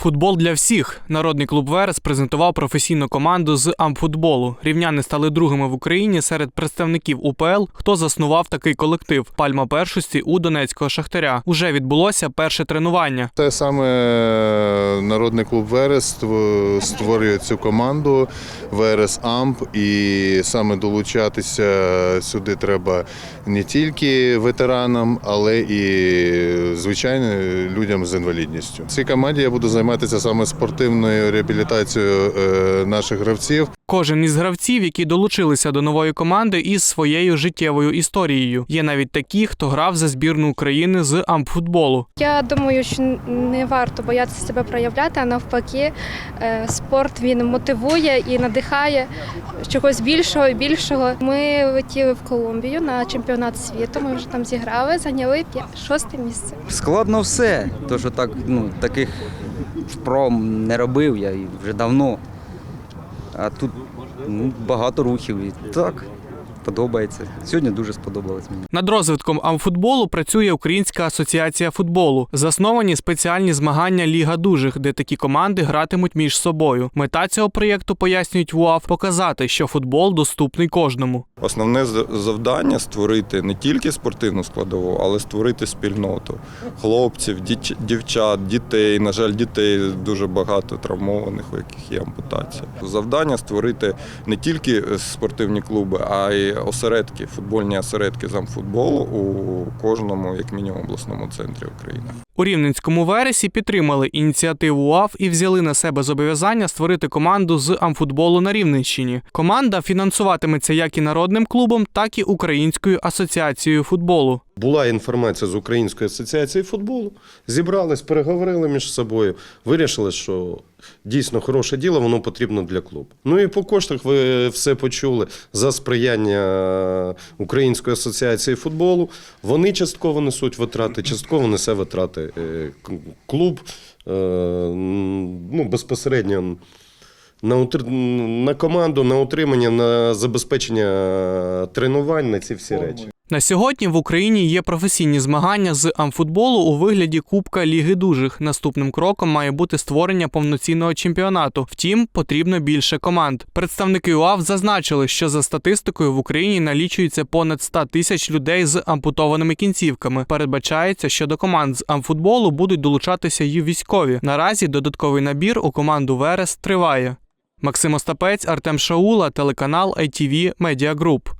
Футбол для всіх. Народний клуб Верес презентував професійну команду з амфутболу. Рівняни стали другими в Україні серед представників УПЛ, хто заснував такий колектив. Пальма першості у Донецького шахтаря. Уже відбулося перше тренування. Те саме народний клуб Верес створює цю команду Верес Амп, і саме долучатися сюди треба не тільки ветеранам, але і звичайно людям з інвалідністю. Цій команді я буду займатися саме спортивною реабілітацією е, наших гравців. Кожен із гравців, які долучилися до нової команди із своєю життєвою історією. Є навіть такі, хто грав за збірну України з амфутболу. Я думаю, що не варто боятися себе проявляти, а навпаки, е, спорт він мотивує і надихає чогось більшого і більшого. Ми летіли в Колумбію на чемпіонат світу. Ми вже там зіграли, зайняли шосте місце. Складно все. То, що так, ну, таких вправ не робив я вже давно. А тут багато рухів. І так, подобається. Сьогодні дуже сподобалось мені. Над розвитком амфутболу працює Українська асоціація футболу. Засновані спеціальні змагання Ліга дужих, де такі команди гратимуть між собою. Мета цього проєкту пояснюють в УАФ показати, що футбол доступний кожному. Основне завдання створити не тільки спортивну складову, але створити спільноту хлопців, дівчат, дітей. На жаль, дітей дуже багато травмованих, у яких є ампутація. Завдання створити не тільки спортивні клуби, а й осередки, футбольні осередки замфутболу у кожному, як мінімум, обласному центрі України. У Рівненському вересі підтримали ініціативу УАФ і взяли на себе зобов'язання створити команду з амфутболу на Рівненщині. Команда фінансуватиметься як і народним клубом, так і Українською асоціацією футболу. Була інформація з Української асоціації футболу. Зібрались, переговорили між собою, вирішили, що дійсно хороше діло, воно потрібно для клубу. Ну і по коштах ви все почули за сприяння Української асоціації футболу. Вони частково несуть витрати, частково несе витрати е, клуб. Е, Ну, безпосередньо на, утр- на команду, на утримання, на забезпечення тренувань на ці всі речі. На сьогодні в Україні є професійні змагання з амфутболу у вигляді Кубка Ліги дужих. Наступним кроком має бути створення повноцінного чемпіонату. Втім, потрібно більше команд. Представники УАВ зазначили, що за статистикою в Україні налічується понад 100 тисяч людей з ампутованими кінцівками. Передбачається, що до команд з амфутболу будуть долучатися й військові. Наразі додатковий набір у команду Верес триває. Максим Остапець, Артем Шаула, телеканал ITV Media Group.